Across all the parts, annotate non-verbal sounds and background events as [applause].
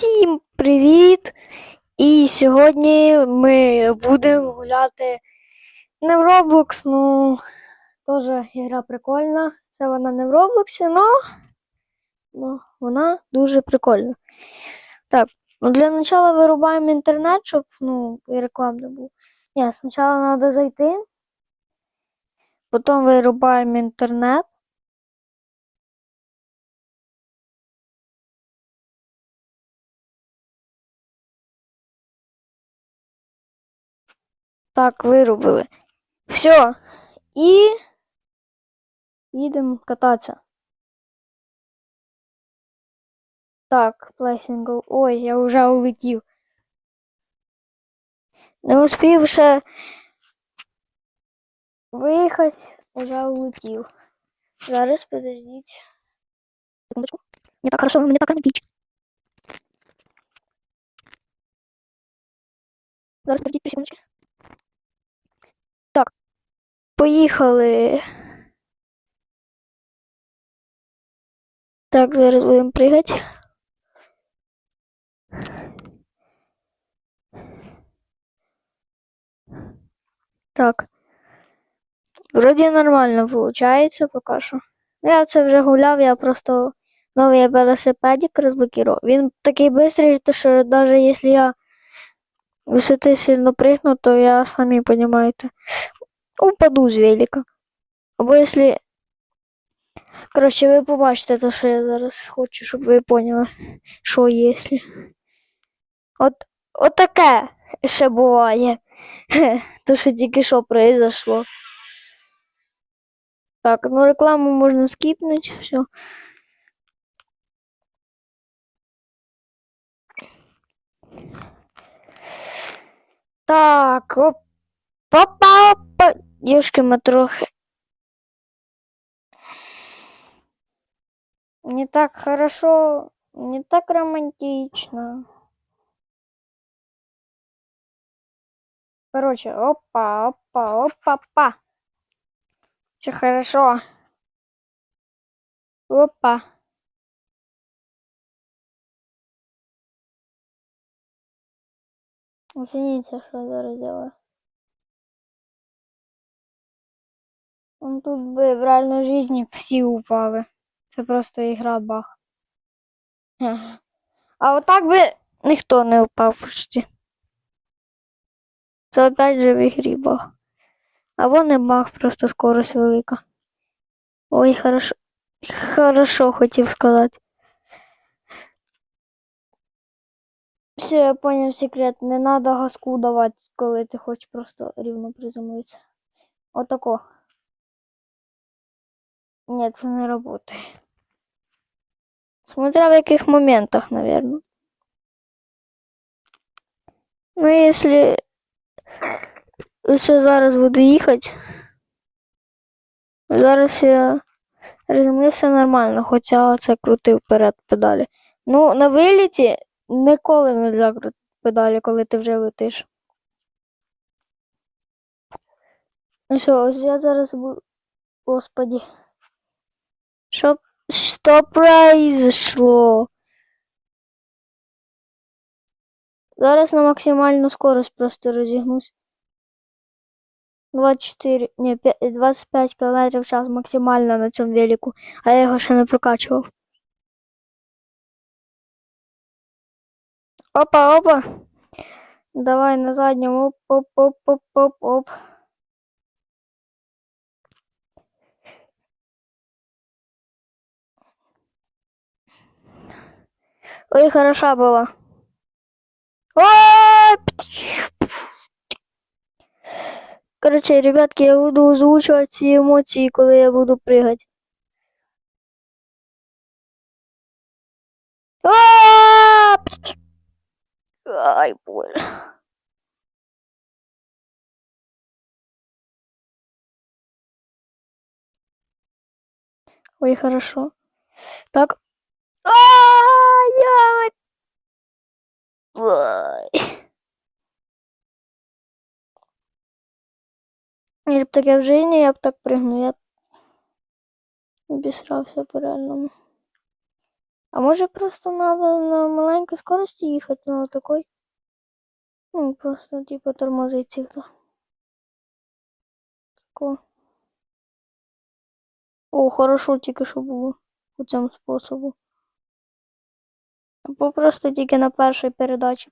Всім привіт! І сьогодні ми будемо гуляти не в Roblox, ну теж ігра прикольна. Це вона не в Roblox, но, но вона дуже прикольна. Так, ну для початку вирубаємо інтернет, щоб ну, і реклам не було. Ні, спочатку треба зайти, потім вирубаємо інтернет. Так, вирубили. Все. І їдемо кататися. Так, плейсингл. Ой, я вже улетів. Не успів ще виїхати, вже улетів. Зараз подождіть. Секундочку. Не так хорошо, мені так романтично. Зараз подождіть три секундочки. Поїхали. Так, зараз будемо пригати. Так. Вроді нормально виходить поки що. Ну, Я це вже гуляв, я просто новий велосипедик розблокував. Він такий швидкий, що навіть якщо я висоти сильно пригну, то я, самі розумієте, упаду з велика. Або якщо. Коротше, ви побачите те, що я зараз хочу, щоб ви поняли, що якщо. От, от таке ще буває. [laughs] То, що тільки що произошло. Так, ну рекламу можна скіпнути, все. Так, оп. Опа, опа. Юшки трохи. Не так хорошо, не так романтично. Короче, опа, опа, опа, па. Все хорошо. Опа. Извините, что я делаю. Он тут би в реальній житті всі упали. Це просто ігра бах. А отак би ніхто не упав почти. Це опять же в ігрі баг. Або не баг, просто скорость велика. Ой, хорошо. Хорошо хотів сказати. Все, я поняв секрет. Не треба газку давати, коли ти хочеш просто рівно приземлитися. Отако. Ні, це не працює. Смотря в яких моментах, наверное. Ну, если все зараз буду їхати. Зараз я розумівся нормально, хоча це крутив вперед педалі. Ну, на виліті ніколи не можна крутити педалі, коли ти вже летиш. Ну що, ось я зараз буду. Господі. Що, що произошло? Зараз на максимальну скорость просто розігнусь. 24, ні, 25 км в час максимально на цьому велику, а я його ще не прокачував. Опа, опа. Давай на задньому. Оп, оп, оп, оп, оп, оп. Ой, хороша была. Короче, ребятки, я буду озвучувати ці емоції, коли я буду пригати. Ай, боль. Ой, хорошо. Так. Если б таке в житті, я б так пригнув, я б обісрався по реальному. А може просто надо на маленькій скорості їхати на такой? Ну, просто типу тормозить всегда. Тако. О, хорошо тільки що було по цьому способу. Або просто тільки на першій передачі.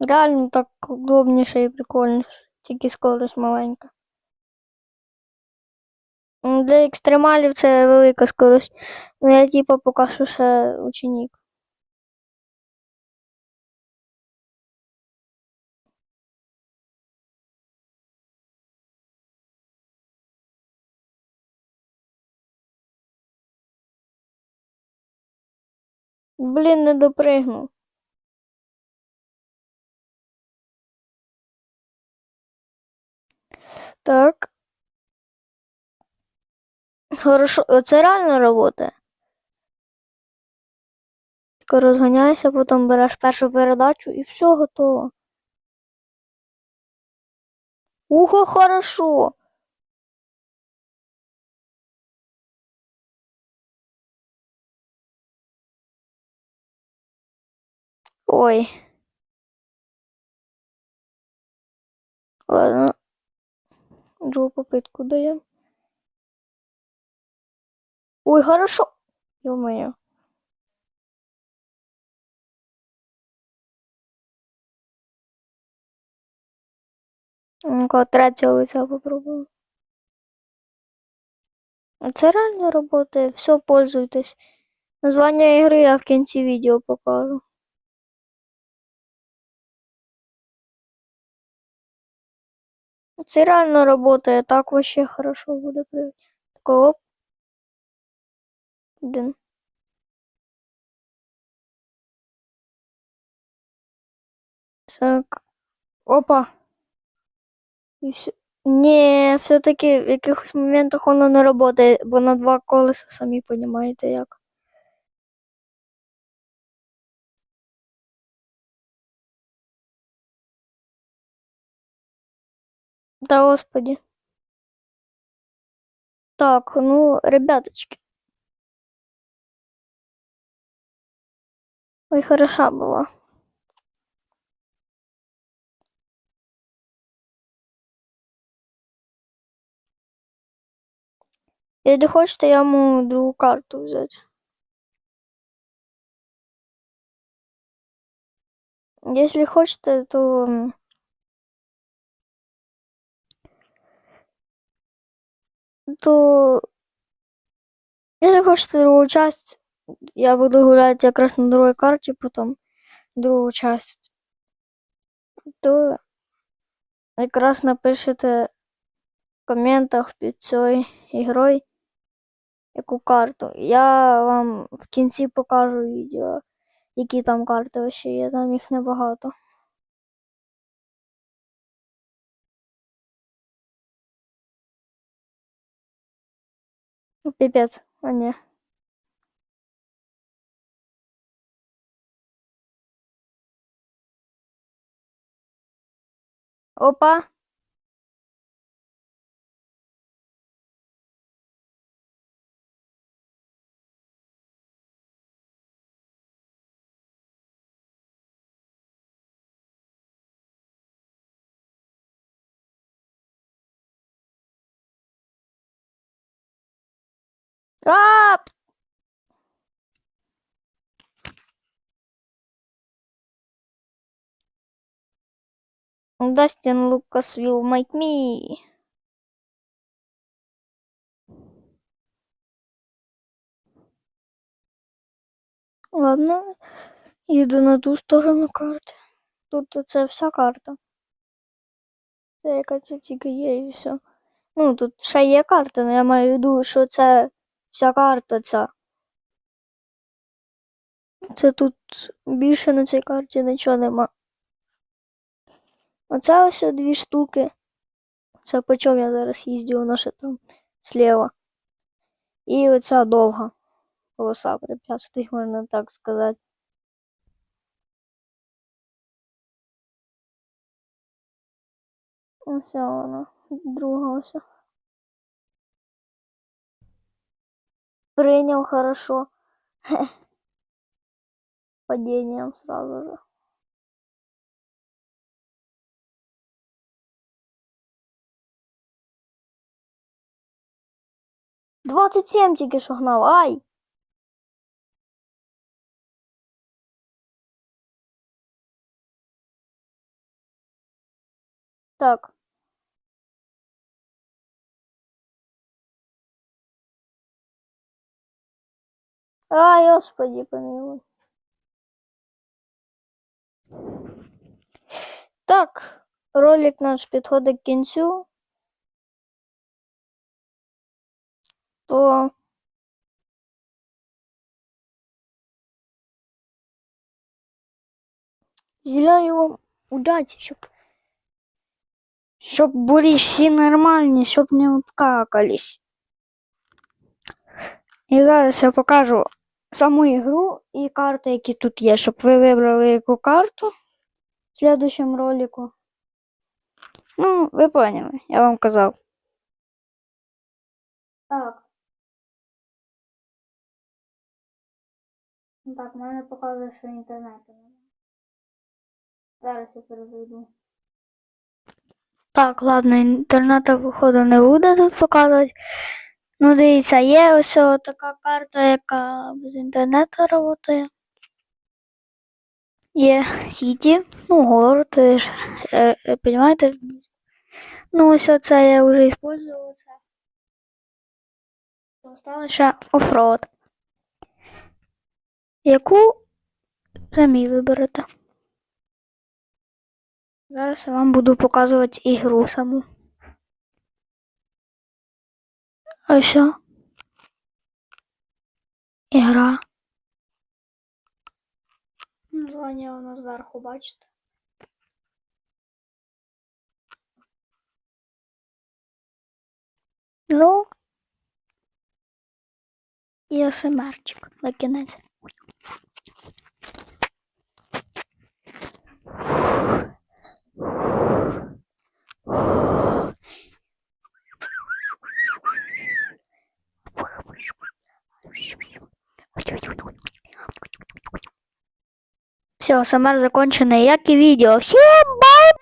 Реально так удобніше і прикольніше, тільки скорость маленька. Для екстремалів це велика скорость. Ну я типа поки що ще ученик. Блін, не допригнув. Так. Хорошо, це реально работає. Тільки розганяйся, потім береш першу передачу і все готово. Ухо, хорошо. Ой. Ладно. Другу попытку даем. Ой, хорошо. Ё-моё. Ну-ка, третього лиця попробую. Це реально работає. Все, пользуйтесь. Названня ігри я в кінці відео покажу. Це реально работає, так вообще хорошо буде прыгать. Такой оп. Блин. Так. Опа. І все. Ні, все-таки в якихось моментах воно не работає, бо на два колеса самі розумієте як. Да господи. Так, ну, ребяточки. Ой, хороша була. Если хочете, я можу другу карту взяти. Если хочете, то... То... Если хочете другу часть, я буду гулять якраз на другой карті, потім другу часть. То якраз напишете в коментах під цією ігрою яку карту. Я вам в кінці покажу відео, які там карти ще є, там їх небагато. Ну, Піпець, а не. Опа. А! Дастин Лукас will make me. Ладно, їду на ту сторону карти. Тут це вся карта. Це яка це тільки є і все. Ну, тут ще є карта, але я маю в виду, що це вся карта ця. Це тут більше на цій карті нічого нема. Оце ось дві штуки. Це по чому я зараз їздю, воно ще там слева. І оця довга полоса препятствий, можна так сказати. Ось вона, друга ось. Принял хорошо. [laughs] Падением сразу же. Двадцять сім тільки що ай! Так. Ай, господи, помилуй. Так, ролик наш підходить к кінцю. То Зіляю вам удачі, щоб, щоб були всі нормальні, щоб не обкакались. І зараз я покажу Саму ігру і карти, які тут є, щоб ви вибрали яку карту в слідущому ролику. Ну, ви поняли, я вам казав. Так. Ну Так, мене показує, що інтернету немає. Зараз я перезайду. Так, ладно, інтернету, походу, не буде тут показувати. Ну, дивіться, є ось така карта, яка без інтернету працює. Є Сіті, ну, город, ви ж, е, е, понимаєте? Ну, ось це я вже це. Осталось ще оффроад. Яку самі виберете? Зараз я вам буду показувати ігру саму. Ось. що? Ігра. Названня воно зверху, бачите? Ну. І осемерчик на кінець. все, самар закончено, як і відео. Всім бай!